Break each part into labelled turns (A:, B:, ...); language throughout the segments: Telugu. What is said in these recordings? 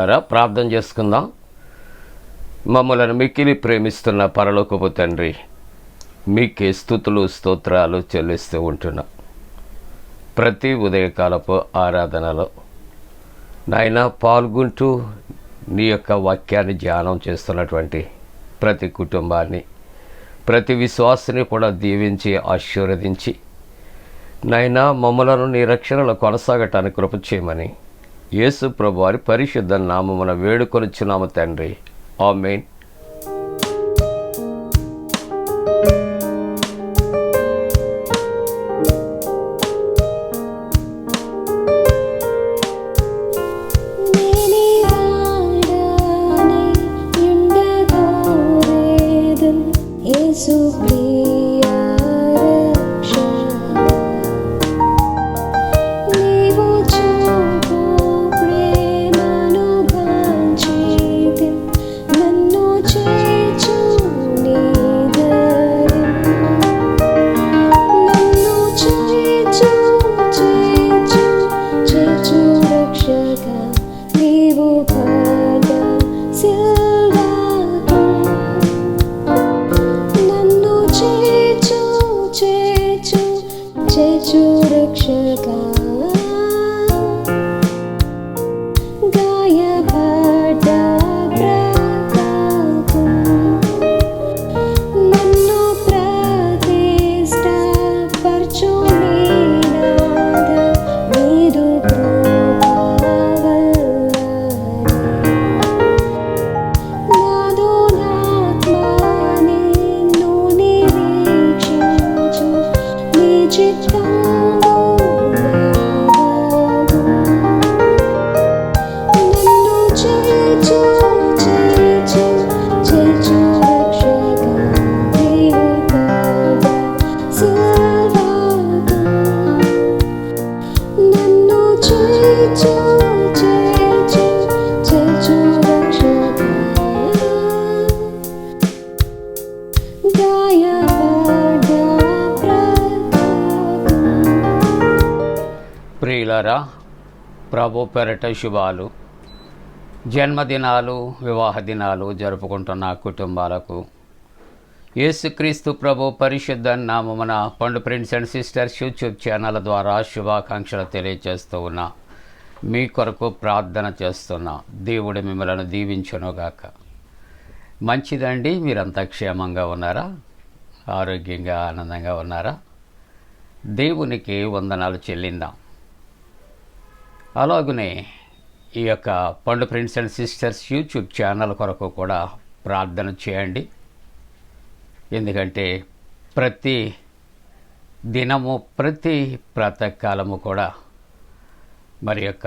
A: ప్రియులారా ప్రార్థన చేసుకుందాం. మమ్మలను మిక్కిలి ప్రేమిస్తున్న పరలోకపు తండ్రి మీకే స్థుతులు స్తోత్రాలు చెల్లిస్తూ ఉంటున్నాం. ప్రతి ఉదయకాలపు ఆరాధనలో నాయన పాల్గొంటూ నీ యొక్క వాక్యాన్ని ధ్యానం చేస్తున్నటువంటి ప్రతి కుటుంబాన్ని ప్రతి విశ్వాసిని కూడా దీవించి ఆశీర్వదించి నైనా మమ్మలను నీ రక్షణలో కొనసాగటానికి కృప చేయమని యేసు ప్రభు వారి పరిశుద్ధ నామమున వేడుకొనిచ్చున్నాము తండ్రి. ఆమెన్. ప్రియులరా ప్రభు పెరట శుభాలు. జన్మదినాలు వివాహ దినాలు జరుపుకుంటున్న కుటుంబాలకు. యేసుక్రీస్తు ప్రభు పరిశుద్ధ నామమున Pandu friends and sisters YouTube channel ద్వారా శుభాకాంక్షలు తెలియజేస్తూ ఉన్నా. మీ కొరకు ప్రార్థన చేస్తున్నా. దేవుడు మిమ్మల్ని దీవించునుగాక. మంచిదండి? మీరంతా క్షేమంగా ఉన్నారా? ఆరోగ్యంగా ఆనందంగా ఉన్నారా? దేవునికి వందనాలు చెల్లిందాం. అలాగనే ఈ యొక్క Pandu friends and sisters YouTube channel కొరకు కూడా ప్రార్థన చేయండి. ఎందుకంటే ప్రతి దినము ప్రతి ప్రాతకాలము కూడా మరి యొక్క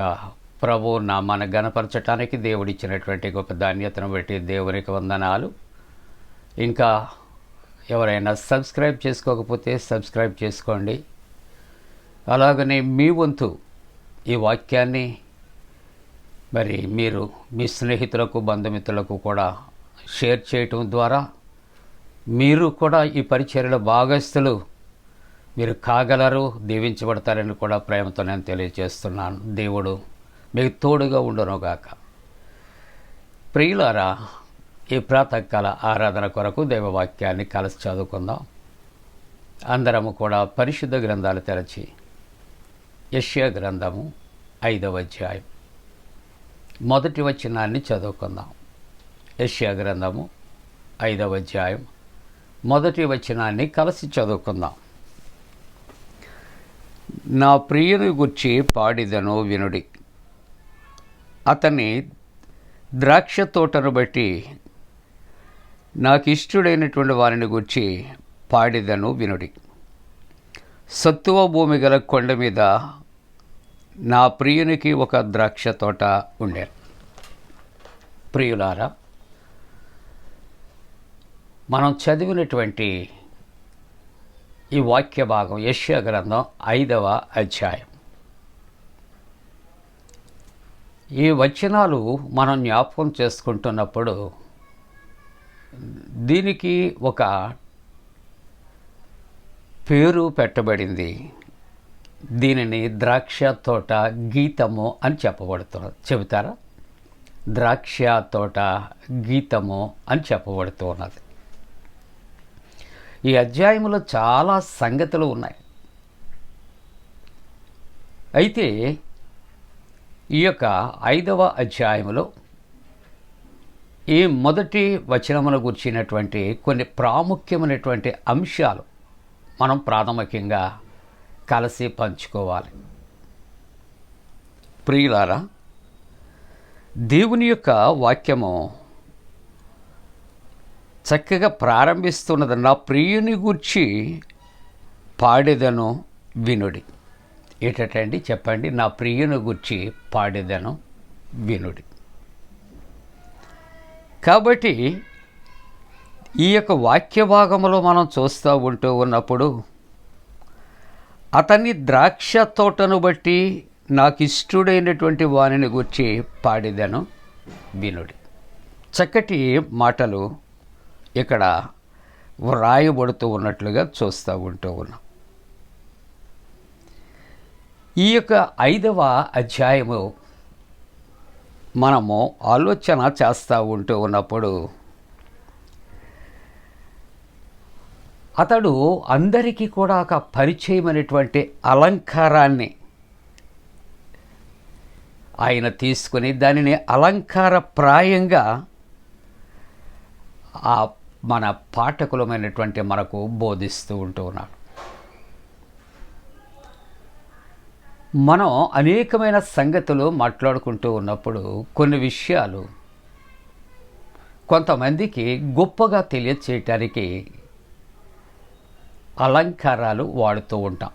A: ప్రభు నామాన్ని గణపరచటానికి దేవుడిచ్చినటువంటి గొప్ప ధాన్యతను బట్టి దేవునికి వందనాలు. ఇంకా ఎవరైనా సబ్స్క్రైబ్ చేసుకోకపోతే సబ్స్క్రైబ్ చేసుకోండి. అలాగనే మీ వంతు ఈ వాక్యాన్ని మరి మీరు మీ స్నేహితులకు బంధుమిత్రులకు కూడా షేర్ చేయటం ద్వారా మీరు కూడా ఈ పరిచర్యలో భాగస్థులు. మీరు కాగలరు దీవించబడతారని కూడా ప్రేమతో నేను తెలియజేస్తున్నాను. దేవుడు మీకు తోడుగా ఉండనుగాక. ప్రియులారా ఈ ప్రాతకాల ఆరాధన కొరకు దైవవాక్యాన్ని కలిసి చదువుకుందాం. అందరము కూడా పరిశుద్ధ గ్రంథాలు తెరచి యష్యా గ్రంథము ఐదవ అధ్యాయం. మొదటి వచనాన్ని చదువుకుందాం. యష్యా గ్రంథము ఐదవ అధ్యాయం. మొదటి వచనాన్ని కలిసి చదువుకుందాం. నా ప్రియుని గుర్చి పాడిదను వినుడి. అతని ద్రాక్ష తోటను బట్టి నాకు ఇష్టడైనటువంటి వారిని గుర్చి పాడిదను వినుడి. సత్తువ భూమి గల కొండ మీద నా ప్రియునికి ఒక ద్రాక్ష తోట ఉండే. ప్రియులారా మనం చదివినటువంటి ఈ వాక్య భాగం యశ్యా గ్రంథం ఐదవ అధ్యాయం. ఈ వచనాలు మనం జ్ఞాపకం చేసుకుంటున్నప్పుడు దీనికి ఒక పేరు పెట్టబడింది. దీనిని ద్రాక్ష తోట గీతము అని చెప్పబడుతున్నది. చెబుతారా? ద్రాక్ష తోట గీతము అని చెప్పబడుతూ ఉన్నది ఈ అధ్యాయంలో చాలా సంగతులు ఉన్నాయి. అయితే ఈ యొక్క ఐదవ అధ్యాయంలో ఈ మొదటి వచనమును గుర్చినటువంటి కొన్ని ప్రాముఖ్యమైనటువంటి అంశాలు మనం ప్రాథమికంగా కలిసి పంచుకోవాలి. ప్రియులారా దేవుని యొక్క వాక్యము చక్కగా ప్రారంభిస్తున్నది. నా ప్రియుని గూర్చి పాడేదను వినుడి. ఏటండి చెప్పండి. నా ప్రియుని గుర్చి పాడేదను వినుడి. కాబట్టి ఈ యొక్క వాక్య భాగంలో మనం చూస్తూ ఉంటూ ఉన్నప్పుడు అతని ద్రాక్ష తోటను బట్టి నాకు ఇష్టడైనటువంటి వానిని గురించి పాడిదను వినుడి చక్కటి మాటలు ఇక్కడ వ్రాయబడుతూ ఉన్నట్లుగా చూస్తూ ఉంటూ ఉన్నాం. ఈ యొక్క ఐదవ అధ్యాయము మనము ఆలోచన చేస్తూ ఉంటూ ఉన్నప్పుడు అతడు అందరికీ కూడా ఒక పరిచయమైనటువంటి అలంకారాన్ని ఆయన తీసుకుని దానిని అలంకారప్రాయంగా ఆ మన పాఠకులమైనటువంటి మనకు బోధిస్తూ ఉంటూ ఉన్నాడు. మనం అనేకమైన సంగతులు మాట్లాడుకుంటూ ఉన్నప్పుడు కొన్ని విషయాలు కొంతమందికి గొప్పగా తెలియచేయటానికి అలంకారాలు వాడుతూ ఉంటాం.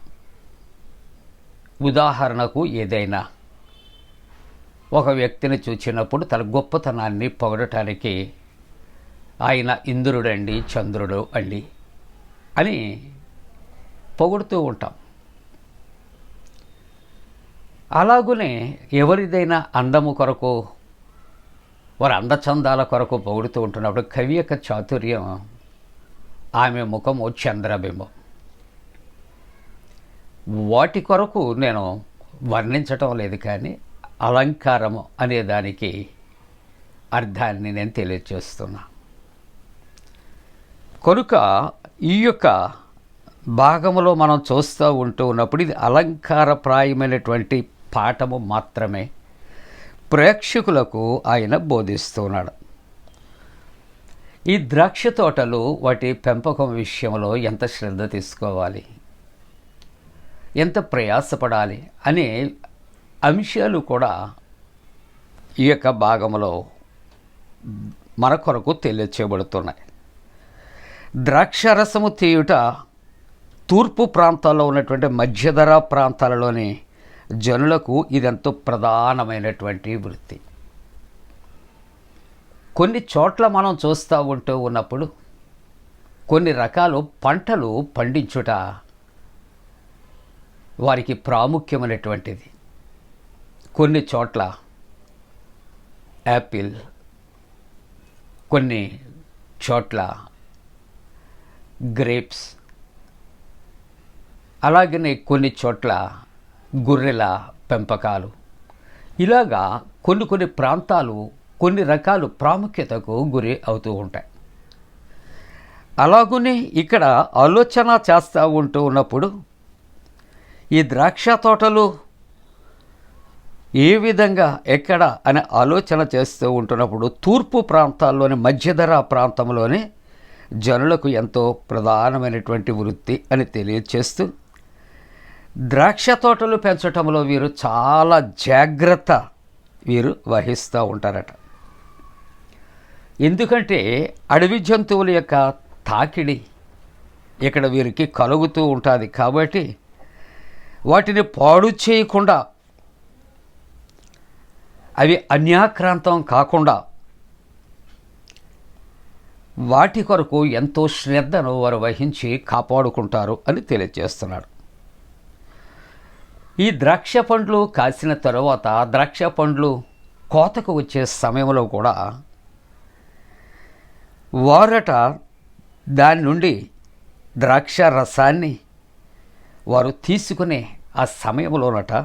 A: ఉదాహరణకు ఏదైనా ఒక వ్యక్తిని చూసినప్పుడు తన గొప్పతనాన్ని పొగడటానికి ఆయన ఇంద్రుడండి చంద్రుడు అండి అని పొగుడుతూ ఉంటాం. అలాగునే ఎవరిదైనా అందము కొరకు వారి అందచందాల కొరకు పొగుడుతూ ఉంటున్నప్పుడు కవి యొక్క చాతుర్యం ఆమె ముఖము చంద్రబింబం. వాటి కొరకు నేను వర్ణించటం లేదు కానీ అలంకారము అనే దానికి అర్థాన్ని నేను తెలియచేస్తున్నా. కనుక ఈ యొక్క భాగములో మనం చూస్తూ ఉంటూ ఉన్నప్పుడు ఇది అలంకారప్రాయమైనటువంటి పాఠము మాత్రమే. ప్రేక్షకులకు ఆయన బోధిస్తున్నాడు. ఈ ద్రాక్ష తోటలు వాటి పెంపకం విషయంలో ఎంత శ్రద్ధ తీసుకోవాలి? ఎంత ప్రయాసపడాలి? అనే అంశాలు కూడా ఈ యొక్క భాగంలో మన కొరకు తెలియచేయబడుతున్నాయి. ద్రాక్షరసము తీయుట తూర్పు ప్రాంతాల్లో ఉన్నటువంటి మధ్యధరా ప్రాంతాలలోని జనులకు ఇదెంతో ప్రధానమైనటువంటి వృత్తి. కొన్ని చోట్ల మనం చూస్తూ ఉంటూ ఉన్నప్పుడు కొన్ని రకాలు పంటలు పండించుట వారికి ప్రాముఖ్యమైనటువంటిది. కొన్ని చోట్ల యాపిల్ కొన్ని చోట్ల గ్రేప్స్ అలాగనే కొన్ని చోట్ల గొర్రెల పెంపకాలు. ఇలాగా కొన్ని కొన్ని ప్రాంతాలు కొన్ని రకాలు ప్రాముఖ్యతకు గురి అవుతూ ఉంటాయి. అలాగనే ఇక్కడ ఆలోచన చేస్తూ ఉంటూ ఉన్నప్పుడు ఈ ద్రాక్ష తోటలు ఏ విధంగా ఎక్కడ అనే ఆలోచన చేస్తూ ఉంటున్నప్పుడు తూర్పు ప్రాంతాల్లోని మధ్యధర ప్రాంతంలోనే జనులకు ఎంతో ప్రధానమైనటువంటి వృత్తి అని తెలియచేస్తూ ద్రాక్ష తోటలు పెంచటంలో వీరు చాలా జాగ్రత్త వీరు వహిస్తూ ఉంటారట. ఎందుకంటే అడవి జంతువుల యొక్క తాకిడి ఇక్కడ వీరికి కలుగుతూ ఉంటుంది కాబట్టి వాటిని పాడు చేయకుండా అవి అన్యాక్రాంతం కాకుండా వాటి కొరకు ఎంతో శ్రద్ధను వారు వహించి కాపాడుకుంటారు అని తెలియజేస్తున్నాడు. ఈ ద్రాక్ష పండ్లు కాసిన తర్వాత ద్రాక్ష పండ్లు కోతకు వచ్చే సమయంలో కూడా వారట దాని నుండి ద్రాక్ష రసాన్ని వారు తీసుకునే ఆ సమయంలోనట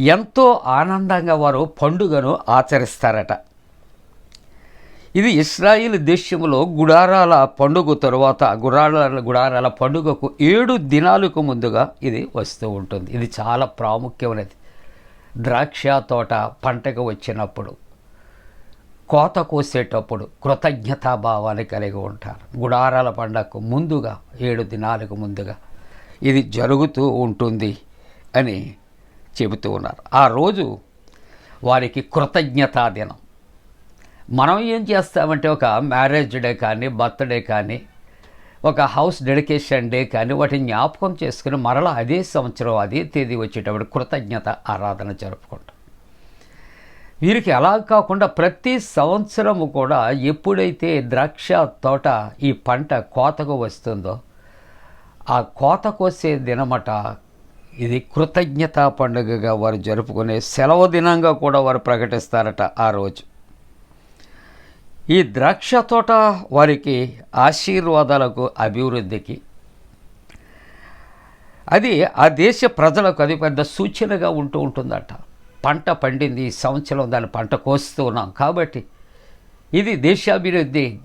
A: ఎంతో ఆనందంగా వారు పండుగను ఆచరిస్తారట. ఇది ఇస్రాయిల్ దేశంలో గుడారాల పండుగ తరువాత గుడారాల గుడారాల పండుగకు ఏడు దినాలకు ముందుగా ఇది వస్తూ ఉంటుంది. ఇది చాలా ప్రాముఖ్యమైనది. ద్రాక్ష తోట పంటకు వచ్చినప్పుడు. కోత కోసేటప్పుడు కృతజ్ఞతాభావాన్ని కలిగి ఉంటారు. గుడారాల పండగకు ముందుగా ఏడు దినాలకు ముందుగా ఇది జరుగుతూ ఉంటుంది అని చెబుతూ ఉన్నారు. ఆ రోజు వారికి కృతజ్ఞతా దినం. మనం ఏం చేస్తామంటే ఒక మ్యారేజ్ డే కానీ బర్త్డే కానీ ఒక హౌస్ డెడికేషన్ డే కానీ వాటిని జ్ఞాపకం చేసుకుని మరలా అదే సంవత్సరం అదే తేదీ వచ్చేటప్పుడు కృతజ్ఞత ఆరాధన జరుపుకుంటాం. వీరికి అలా కాకుండా ప్రతి సంవత్సరము కూడా ఎప్పుడైతే ద్రాక్ష తోట ఈ పంట కోతకు వస్తుందో ఆ కోత కోసే దినమట ఇది కృతజ్ఞతా పండుగగా వారు జరుపుకునే సెలవు దినంగా కూడా వారు ప్రకటిస్తారట ఆ రోజు. ఈ ద్రాక్ష తోట వారికి ఆశీర్వాదాలకు అభివృద్ధికి అది ఆ దేశ ప్రజలకు అది పెద్ద సూచనగా ఉంటూ ఉంటుందట. పంట పండింది ఈ సంవత్సరం దాని పంట కోస్తూ ఉన్నాం. కాబట్టి ఇది దేశాభివృద్ధి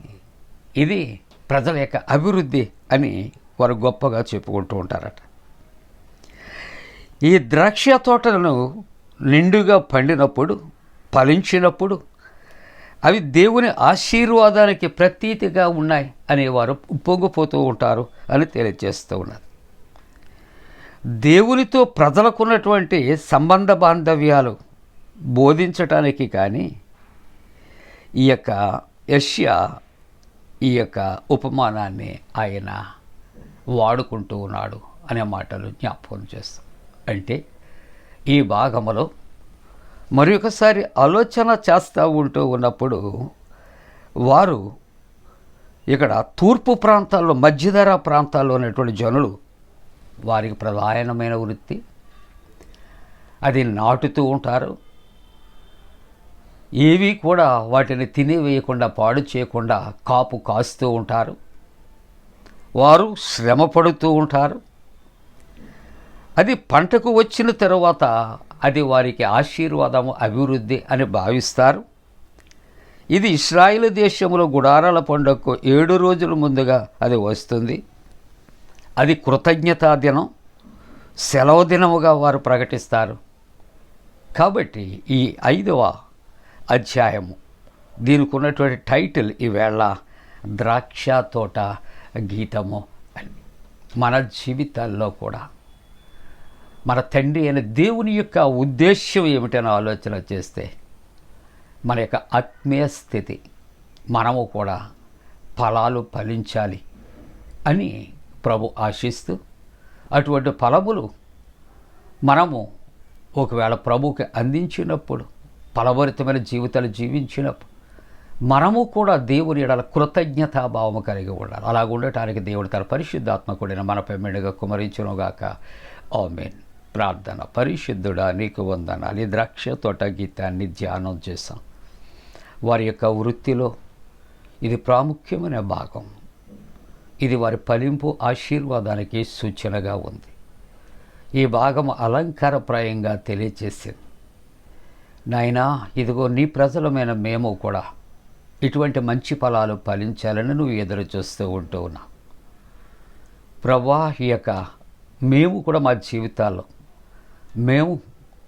A: ఇది ప్రజల యొక్క అభివృద్ధి అని వారు గొప్పగా చెప్పుకుంటూ ఉంటారట. ఈ ద్రాక్ష తోటలను నిండుగా పండినప్పుడు ఫలించినప్పుడు అవి దేవుని ఆశీర్వాదానికి ప్రతీతిగా ఉన్నాయి అనేవారు పొంగిపోతూ ఉంటారు అని తెలియజేస్తూ ఉన్నారు. దేవునితో ప్రజలకున్నటువంటి సంబంధ బాంధవ్యాలు బోధించటానికి కానీ ఈ యొక్క యష్యా ఈ యొక్క ఉపమానాన్ని ఆయన వాడుకుంటూ ఉన్నాడు అనే మాటలు జ్ఞాపకం చేస్తాం. అంటే ఈ భాగములో మరి ఒకసారి ఆలోచన చేస్తూ ఉంటూ ఉన్నప్పుడు వారు ఇక్కడ తూర్పు ప్రాంతాల్లో మధ్యధర ప్రాంతాల్లో ఉన్నటువంటి జనులు వారికి ప్రధానమైన వృత్తి. అది నాటుతూ ఉంటారు. ఏవి కూడా వాటిని తినివేయకుండా పాడు చేయకుండా కాపు కాస్తూ ఉంటారు. వారు శ్రమ పడుతూ ఉంటారు. అది పంటకు వచ్చిన తర్వాత అది వారికి ఆశీర్వాదము అభివృద్ధి అని భావిస్తారు. ఇది ఇస్రాయిల్ దేశంలో గుడారాల పండుగకు ఏడు రోజుల ముందుగా అది వస్తుంది. అది కృతజ్ఞతా దినం సెలవు దినముగా వారు ప్రకటిస్తారు. కాబట్టి ఈ ఐదవ అధ్యాయము దీనికి ఉన్నటువంటి టైటిల్ ఈవేళ ద్రాక్ష తోట గీతము అని. మన జీవితాల్లో కూడా మన తండ్రి అయిన దేవుని యొక్క ఉద్దేశ్యం ఏమిటని ఆలోచన చేస్తే మన యొక్క ఆత్మీయ స్థితి మనము కూడా ఫలాలు ఫలించాలి అని ప్రభు ఆశిస్తూ అటువంటి ఫలములు మనము ఒకవేళ ప్రభుకి అందించినప్పుడు ఫలభరితమైన జీవితాలు జీవించినప్పుడు మనము కూడా దేవుని ఎడల కృతజ్ఞతాభావం కలిగి ఉండాలి. అలాగ ఉండటానికి దేవుడు తన పరిశుద్ధాత్మ కూడిన మనపై మెండుగా కుమరించునుగాక. ఆమెన్. ప్రార్థన పరిశుద్ధుడా నీకు వందనాలు. ఈ ద్రాక్ష తోట గీతాన్ని ధ్యానం చేశాం. వారి యొక్క వృత్తిలో ఇది ప్రాముఖ్యమైన భాగం. ఇది వారి ఫలింపు ఆశీర్వాదానికి సూచనగా ఉంది. ఈ భాగం అలంకారప్రాయంగా తెలియచేసింది. నాయనా ఇదిగో నీ ప్రజలమైన మేము కూడా ఇటువంటి మంచి ఫలాలు ఫలించాలని నువ్వు ఎదురు చూస్తూ ఉంటూ ఉన్నావు ప్రభా ఈ యొక్క మేము కూడా మా జీవితాల్లో మేము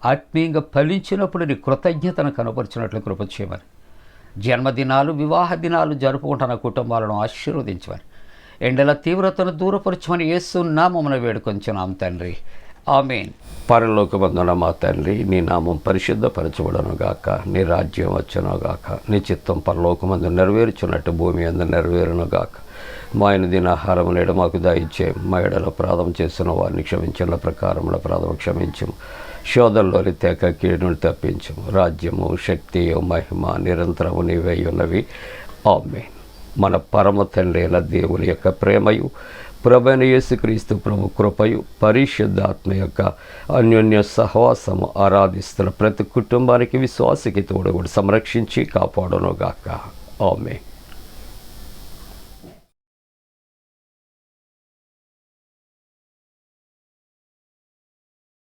A: ఆత్మీయంగా ఫలించినప్పుడు నీ కృతజ్ఞతను కనపరిచినట్లు కృప చేయమని జన్మదినాలు వివాహ దినాలు జరుపుకుంటున్న కుటుంబాలను ఆశీర్వదించమని. ఎండల తీవ్రతను దూరపరచమని ఏస్తున్నామని వేడుకొంచున్నాం తండ్రి. ఆమెన్. పరలోకబంధన మా తండ్రి నీ నామం పరిశుద్ధపరచబడను గాక నీ రాజ్యం వచ్చును గాక నీ చిత్తం పరలోకమందు నెరవేర్చున్నట్టు భూమి అందు నెరవేరును గాక. మా ఆయన దీని ఆహారం లేడు మాకు దయచే మా ఎడలో ప్రాధం చేసిన వారిని క్షమించిన ప్రకారంలో ప్రాధం క్షమించము. శోధంలోని తేక కీడును తప్పించము. రాజ్యము శక్తియు మహిమ నిరంతరము నీవై ఉన్నవి. ఆమె మన పరమ తండ్రి అయిన దేవుని యొక్క ప్రేమయు ప్రభైన యేసుక్రీస్తు ప్రభు కృపయు పరిశుద్ధాత్మ యొక్క అన్యోన్య సహవాసము ఆరాధిస్తున్న ప్రతి కుటుంబానికి విశ్వాసకి తోడు కూడా సంరక్షించి కాపాడనుగాక. ఆమె